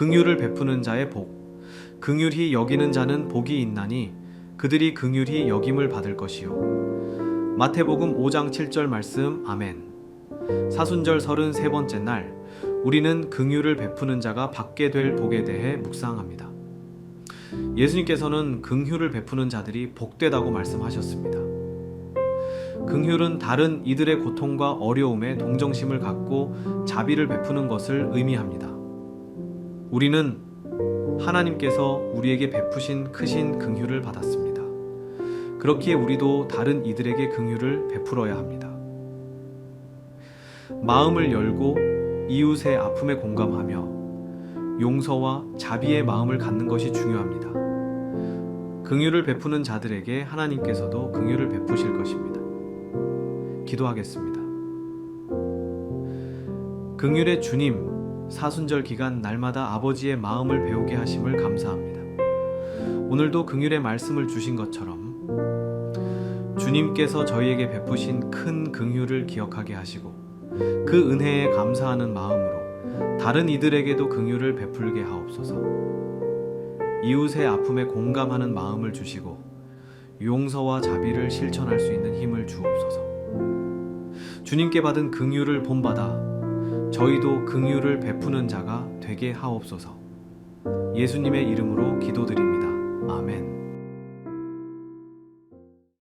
긍휼을 베푸는 자의 복 긍휼히 여기는 자는 복이 있나니 그들이 긍휼히 여김을 받을 것이요 마태복음 5장 7절 말씀 아멘 사순절 33번째 날 우리는 긍휼을 베푸는 자가 받게 될 복에 대해 묵상합니다. 예수님께서는 긍휼을 베푸는 자들이 복되다고 말씀하셨습니다. 긍휼은 다른 이들의 고통과 어려움에 동정심을 갖고 자비를 베푸는 것을 의미합니다. 우리는 하나님께서 우리에게 베푸신 크신 긍휼을 받았습니다. 그렇기에 우리도 다른 이들에게 긍휼을 베풀어야 합니다. 마음을 열고 이웃의 아픔에 공감하며 용서와 자비의 마음을 갖는 것이 중요합니다. 긍휼을 베푸는 자들에게 하나님께서도 긍휼을 베푸실 것입니다. 기도하겠습니다. 긍휼의 주님, 사순절 기간 날마다 아버지의 마음을 배우게 하심을 감사합니다. 오늘도 긍휼의 말씀을 주신 것처럼 주님께서 저희에게 베푸신 큰 긍휼을 기억하게 하시고 그 은혜에 감사하는 마음으로 다른 이들에게도 긍휼을 베풀게 하옵소서. 이웃의 아픔에 공감하는 마음을 주시고 용서와 자비를 실천할 수 있는 힘을 주옵소서. 주님께 받은 긍휼을 본받아 저희도 긍휼을 베푸는 자가 되게 하옵소서. 예수님의 이름으로 기도드립니다. 아멘.